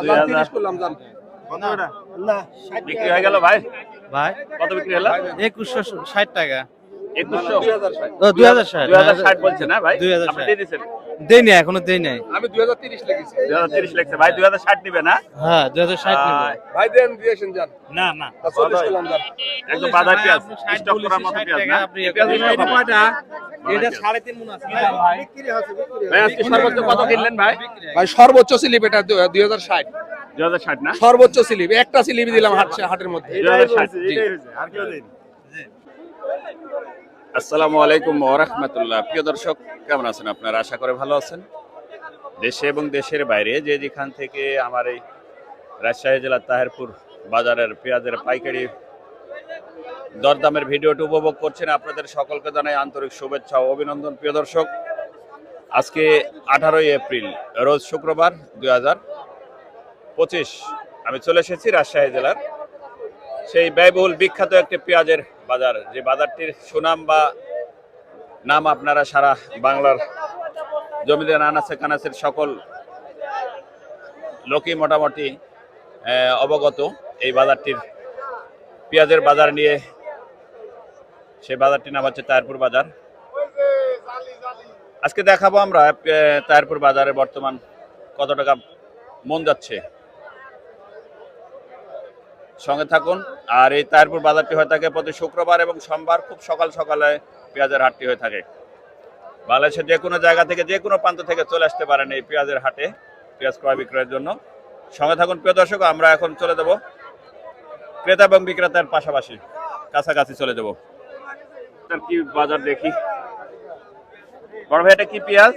দুই হাজার বিক্রি হয়ে গেল ভাই? ভাই? কত বিক্রি হলো? একুশশো ষাট টাকা। একুশশো? দুই হাজার ষাট। দুই হাজার ষাট। বলছে না ভাই? 2060 আপনি দিয়ে দিচ্ছেন দেই নাই এখনও দেই নাই। আমি দুই হাজার তিরিশ লেগেছি। দুই হাজার তিরিশ লেগছে। ভাই দুই হাজার ষাট নিবে না? হ্যাঁ দুই হাজার ষাট নেব। আহ, ভাই দেন দিয়েছেন যান। না না। তা চল্লিশ করলাম একদম বাজার ভাই, পেঁয়াজ আপনি স্টক করার মতো পেঁয়াজ না? পেঁয়াজ এটা নিলে কয়টা? বাজার এটা পেঁয়াজ। সাড়ে তিন মন আছে। ভাই ভাই আজকে সর্বোচ্চ কত কিনলেন ভাই? ভাই সর্বোচ্চ স্লিপ এটা দুই হাজার ষাট। দুই হাজার ষাট না? সর্বোচ্চ স্লিপ একটা স্লিপ দিলাম হাট হাটের মধ্যে। দুই হাজার ষাট। আসসালামু আলাইকুম ওরহমতুল্লাহ প্রিয় দর্শক, কেমন আছেন আপনারা? আশা করে ভালো আছেন। দেশে এবং দেশের বাইরে যে যেখান থেকে আমার এই রাজশাহী জেলার তাহেরপুর বাজারের পেঁয়াজের পাইকারি দরদামের ভিডিওটি উপভোগ করছেন, আপনাদের সকলকে জানাই আন্তরিক শুভেচ্ছা ও অভিনন্দন। প্রিয় দর্শক, আজকে আঠারোই এপ্রিল, রোজ শুক্রবার দুই হাজার পঁচিশ। আমি চলে এসেছি রাজশাহী জেলার সেই ব্যয়বহুল বিখ্যাত একটি পেঁয়াজের বাজার। যে বাজারটির সুনাম বা নাম আপনারা সারা বাংলার জমিদার আনাসে কানাসের সকল লোকই মোটামুটি অবগত এই বাজারটির পেঁয়াজের বাজার নিয়ে। সেই বাজারটির নাম হচ্ছে তায়ারপুর বাজার। আজকে দেখাবো আমরা আহ, তায়ারপুর বাজারে বর্তমান কত টাকা মন যাচ্ছে। সঙ্গে থাকুন। আর এই তায়ারপুর বাজারটি হয়ে থাকে প্রতি শুক্রবার এবং সোমবার খুব সকাল সকালে পেঁয়াজের হাটটি হয়ে থাকে। বাংলাদেশের যে কোনো জায়গা থেকে যে কোনো প্রান্ত থেকে চলে আসতে পারেন এই পেঁয়াজের হাটে পেঁয়াজ ক্রয় বিক্রয়ের জন্য। সঙ্গে থাকুন প্রিয় দর্শক আমরা এখন চলে যাব ক্রেতা এবং বিক্রেতার পাশাপাশি। কাছাকাছি চলে যাব। তার কি বাজার দেখি? বড় ভাই এটা কি পেঁয়াজ?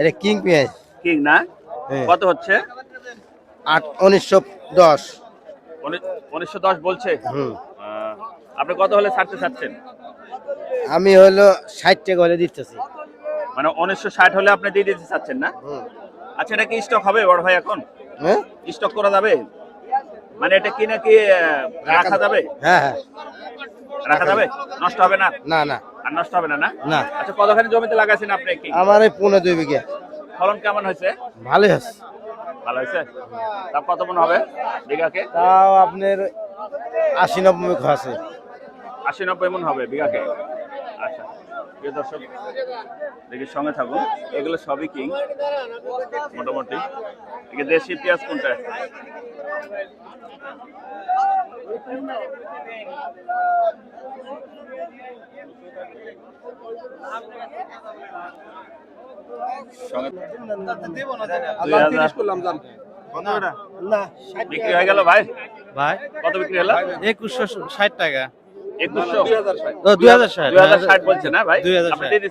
এটা কিং পেঁয়াজ। কিং না? হ্যাঁ। কত হচ্ছে? আট উনিশশো দশ। উনিশশো দশ বলছে। আপনি কত হলে ছাড়তে চাচ্ছেন? আমি হলো ষাট টাকা হলে দিতেছি। মানে উনিশশো ষাট হলে আপনি দিয়ে দিতে চাচ্ছেন না? আচ্ছা এটা কি স্টক হবে বড় ভাই এখন? হ্যাঁ? স্টক করা যাবে? মানে এটা কি আহ, রাখা যাবে? হ্যাঁ হ্যাঁ। রাখা যাবে? নষ্ট হবে না? না না। আর নষ্ট হবে না না? না। আচ্ছা কতখানি জমিতে লাগাইছেন আপনি কি? আমার এই পনেরো দুই বিঘে। ফলন কেমন হয়েছে? ভালোই আছে ভালো হয়েছে? তা কত মন হবে বিঘাকে? তাও আপনার আশি নব্বই আছে। আশি নব্বই মন হবে বিঘাকে? আচ্ছা প্রিয় দর্শক দেখি সঙ্গে থাকুন। এগুলো সবই কিং মোটামুটি। এদিকে দেশি পেঁয়াজ কোনটা? বিক্রি হয়ে গেল ভাই? ভাই? কত বিক্রি হলো? একুশশো ষাট টাকা। দুই হাজার ষাট দুই হাজার ষাট বলছে না ভাই 2060 আপনি দিয়ে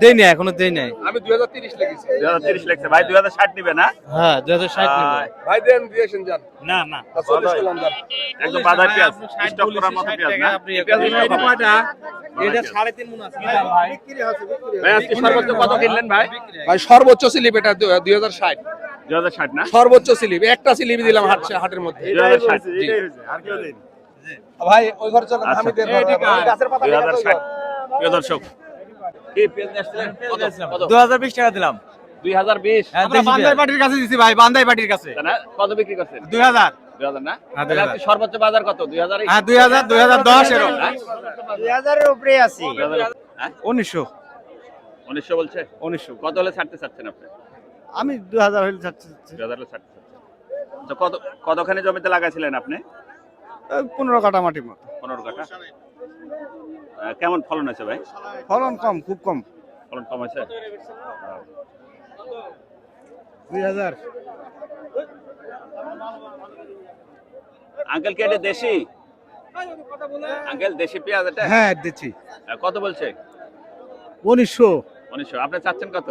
দেই নাই এখনও দেই নাই আমি দুই হাজার তিরিশ লেগেছি দুই হাজার তিরিশ লেগছে ভাই দুই হাজার ষাট নিবে না হ্যাঁ দুই হাজার ষাট নেব। আহ, ভাই দেন দিয়েছেন যান না না তা চল্লিশ করলাম একদম বাজার পেঁয়াজ স্টক করার মতো পেঁয়াজ না পেঁয়াজ এটা কয়টা? এটা পেঁয়াজ। সাড়ে তিন মন আছে ভাই ভাই আজকে সর্বোচ্চ কত কিনলেন ভাই ভাই সর্বোচ্চ স্লিপ এটা দুই হাজার ষাট দুই হাজার ষাট না সর্বোচ্চ স্লিপ একটা স্লিপ দিলাম হাট হাটের মধ্যে ভাই ওই ঘর চলেন আচ্ছা। আমি দেন গাছের পাতা প্রিয় দর্শক কি আসছিলেন? কত? কত? দু হাজার বিশ টাকা দিলাম। দুই হাজার বিশ আমরা বান্দাই পার্টির কাছে দিছি ভাই বান্দাই পার্টির কাছে। না? কত বিক্রি করছেন? দুই হাজার দুই হাজার না হ্যাঁ, সর্বোচ্চ বাজার কত? হ্যাঁ উপরে আছি। হ্যাঁ? বলছে? কত হলে ছাড়তে চাচ্ছেন আপনি? আমি দুই হাজার হলে হলে ছাড়তে তো কত কতখানি জমিতে লাগাইছিলেন আপনি? পনেরো কাটা মাটির মতো। পনেরো কাঠা। কেমন ফলন হয়েছে ভাই? ফলন কম খুব কম। ফলন কম হয়েছে দুই হাজার। আঙ্কেল কি এটা দেশি? আঙ্কেল দেশি পেঁয়াজ এটা? হ্যাঁ দিচ্ছি কত বলছে? উনিশশো। উনিশশো। আপনি চাচ্ছেন কত?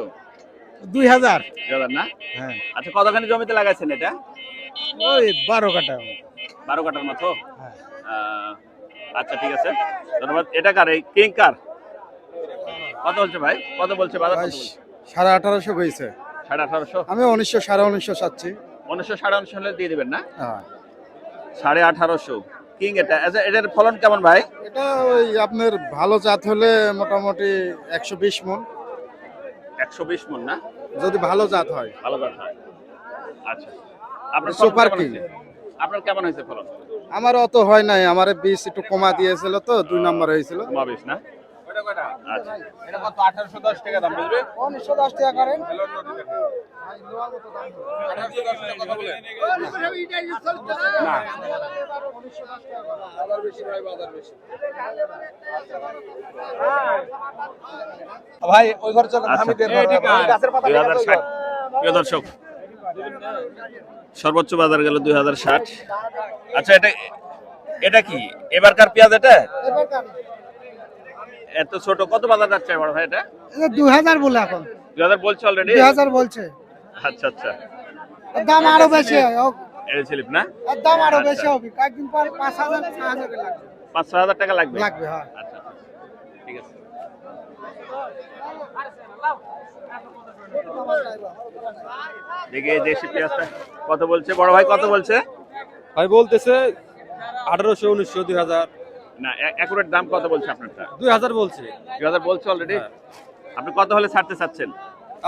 দুই হাজার। না? হ্যাঁ। আচ্ছা কতখানি জমিতে লাগাইছেন এটা? ওই বারো কাটা বারো কাঠার মতো? আচ্ছা ঠিক আছে। ধন্যবাদ। এটা কার এই কিং কার? কত বলছে ভাই? কত বলছে? বাজার সাড়ে আঠারোশো হয়েছে সাড়ে আঠারোশো? আমি উনিশশো সাড়ে উনিশশো চাচ্ছি। উনিশশো সাড়ে উনিশশো হলে দিয়ে দিবেন না? হ্যাঁ। সাড়ে আঠারোশো। কিং এটা। আচ্ছা এটার ফলন কেমন ভাই? এটা ওই আপনার ভালো জাত হলে মোটামুটি একশো বিশ মন। একশো বিশ মন না? যদি ভালো জাত হয়। ভালো জাত হয়। আচ্ছা। আপনার সুপার কিং। আপনার কেমন হয়েছে ফলন? আমার অত হয় নাই আমার বীজ একটু কমা দিয়েছিল তো দুই নম্বর হয়েছিল। না? আচ্ছা। এটা কত আঠারোশো দশ টাকা দাম বুঝবে উনিশশো দশ টাকা করেন। ভাই ওই ঘর চলেন আচ্ছা। আমি দুই হাজার প্রিয় দর্শক সর্বোচ্চ বাজার গেল দুই হাজার ষাট। আচ্ছা এটা এটা কি? এবারকার পেঁয়াজ এটা? এত ছোট কত বাজার যাচ্ছে বড় ভাই এটা? দু হাজার বলে এখন। দুই হাজার বলছে অলরেডি দুই হাজার বলছে। আচ্ছা আচ্ছা। দাম আরও বেশি এই স্লিপ না? দাম আরও আচ্ছা। বেশি হবে কয়েকদিন পর পাঁচ হাজার পাঁচ হাজার টাকা লাগবে? লাগবে হ্যাঁ। আচ্ছা আচ্ছা। ঠিক আছে। দেখি দেশি পেঁয়াজটা কত বলছে? বড় ভাই কত বলছে? ভাই বলতেছে আঠারোশো উনিশশো দুই হাজার। না অ্যাকুরেট দাম কত বলছে আপনারটা? দুই হাজার বলছে। দুই হাজার বলছে অলরেডি হ্যাঁ। আপনি কত হলে ছাড়তে চাচ্ছেন?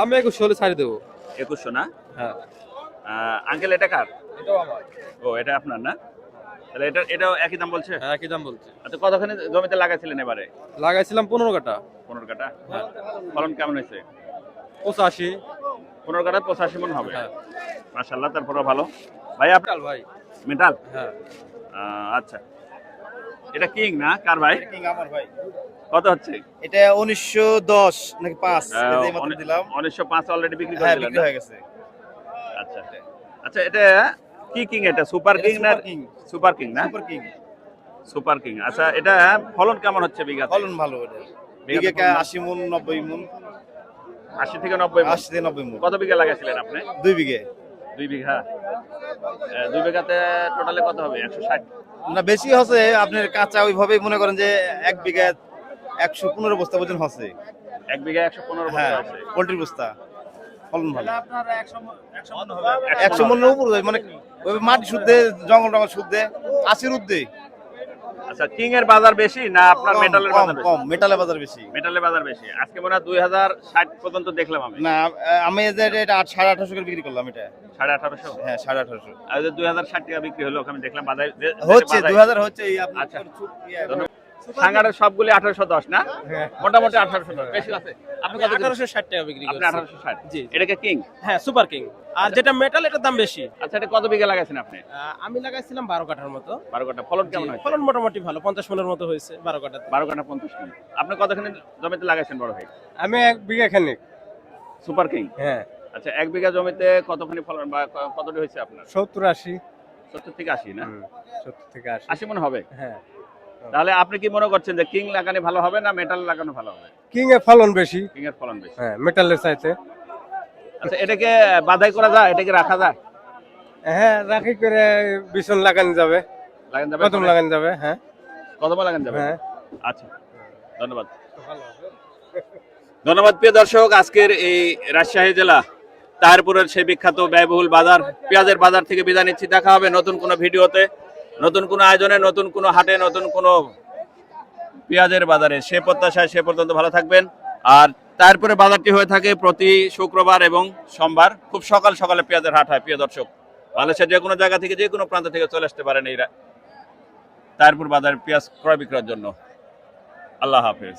আমি একুশশো হলে ছাড়ি দেবো। একুশশো না? হ্যাঁ। আঙ্কেল এটা কার? ও এটা আপনার না? তাহলে এটা এটাও একই দাম বলছে? হ্যাঁ একই দাম বলছে। আচ্ছা কতখানি জমিতে লাগাইছিলেন এবারে? লাগাইছিলাম পনেরো কাটা পনেরো কাটা হ্যাঁ। ফলন কেমন হয়েছে? পঁচাশি পনেরো কাটা পঁচাশি মন হবে। হ্যাঁ। মাসাল্লাহ তারপরে ভালো। ভাই আপনার ভাই। মেটাল? হ্যাঁ। আচ্ছা। এটা কিং না? কার ভাই? কিং আমার ভাই। কত হচ্ছে? এটা উনিশশো দশ নাকি পাঁচ এই মাত্র দিলাম। উনিশশো পাঁচ অলরেডি বিক্রি করে হ্যাঁ বিক্রি না? হয়ে গেছে। আচ্ছা। আচ্ছা এটা কি কিং এটা? সুপার কিং না সুপার কিং। সুপার কিং না? Super king. Super king. আচ্ছা এটা ফলন কেমন হচ্ছে বিঘা ফলন ভালো এটা। বিঘে? আশি মন নব্বই মন। আশি থেকে নব্বই আশি থেকে নব্বই কত বিঘা লাগাইছিলেন আপনি? দুই বিঘে। দুই বিঘা? দুই বিঘাতে টোটালে কত হবে? একশো ষাট? না বেশি হচ্ছে। আপনার কাঁচা ওইভাবেই মনে করেন যে এক বিঘা একশো পনেরো বস্তা পর্যন্ত হচ্ছে। এক বিঘা একশো পনেরো হ্যাঁ আছে পোল্ট্রির বস্তা। ফলন ভালো। একশো মনের উপর মানে ওই মাটি শুদ্ধে জঙ্গল টঙ্গল শুদ্ধে আশির উদ্দে আচ্ছা কিং এর বাজার বেশি না আপনার মেটালের বাজার বেশি? কম মেটালের বাজার বেশি। মেটালের বাজার বেশি। আজকে মনে হয় দুই হাজার ষাট পর্যন্ত দেখলাম আমি। না আমি যে এটা সাড়ে আঠারোশো করে বিক্রি করলাম এটা। সাড়ে আঠারোশো? হ্যাঁ সাড়ে আঠারোশো। আর দুই হাজার ষাট টাকা বিক্রি হলো আমি দেখলাম বাজার হচ্ছে দুই হাজার হচ্ছে আচ্ছা। সাঙ্গারের সবগুলি আঠারোশো দশ না? মোটামুটি আঠারোশো দশ। বেশি আছে। আপনি কত আঠারোশো ষাট টাকা বিক্রি আপনি আঠারোশো ষাট। জি। এটাকে কিং? হ্যাঁ সুপার কিং। আর যেটা মেটাল এটার দাম বেশি। আচ্ছা এটা কত বিঘা লাগাইছেন আপনি? আমি লাগাইছিলাম বারো কাঠার মতো। বারো কাটা ফলন কেমন জি, হয়েছে? ফলন মোটামুটি ভালো। পঞ্চাশ মনের মতো হয়েছে বারো কাঠাতে। বারো কাটা পঞ্চাশ মিনিট আপনি কতখানি জমিতে লাগাইছেন বড় ভাই? আমি এক বিঘা খানিক। Super king? হ্যাঁ। আচ্ছা এক বিঘা জমিতে কতখানি ফলন বা কতটি হয়েছে আপনার? সত্তর আশি। সত্তর থেকে আশি না? সত্তর থেকে আশি। আশি মনে হবে? হ্যাঁ। তাহলে আপনি কি মনে করছেন যে কিং লাগানো ভালো হবে না মেটাল লাগানো ভালো হবে? কিং এর ফলন বেশি। কিং এর ফলন বেশি। হ্যাঁ মেটালের চাইতে। আচ্ছা এটাকে বাধাই করা যায়? এটাকে রাখা যায়? হ্যাঁ রাখি করে বিছন লাগানো যাবে। লাগান যাবে? কদম লাগানো যাবে হ্যাঁ। কদমে লাগান যাবে? হ্যাঁ। আচ্ছা ধন্যবাদ। ধন্যবাদ প্রিয় দর্শক আজকের এই রাজশাহী জেলা তাহারপুরের সেই বিখ্যাত ব্যয়বহুল বাজার পেঁয়াজের বাজার থেকে বিদায় নিচ্ছি। দেখা হবে নতুন কোনো ভিডিওতে। নতুন কোনো আয়োজনে, নতুন কোনো হাটে, নতুন কোনো পেঁয়াজের বাজারে। সে প্রত্যাশায় সে পর্যন্ত ভালো থাকবেন। আর তারপরে বাজারটি হয়ে থাকে প্রতি শুক্রবার এবং সোমবার। খুব সকাল সকালে পেঁয়াজের হাট হয়, প্রিয় দর্শক। বাংলাদেশের যে কোনো জায়গা থেকে যে কোনো প্রান্ত থেকে চলে আসতে পারেন এই রা- তারপুর বাজার পেঁয়াজ ক্রয় বিক্রয়ের জন্য। আল্লাহ হাফেজ।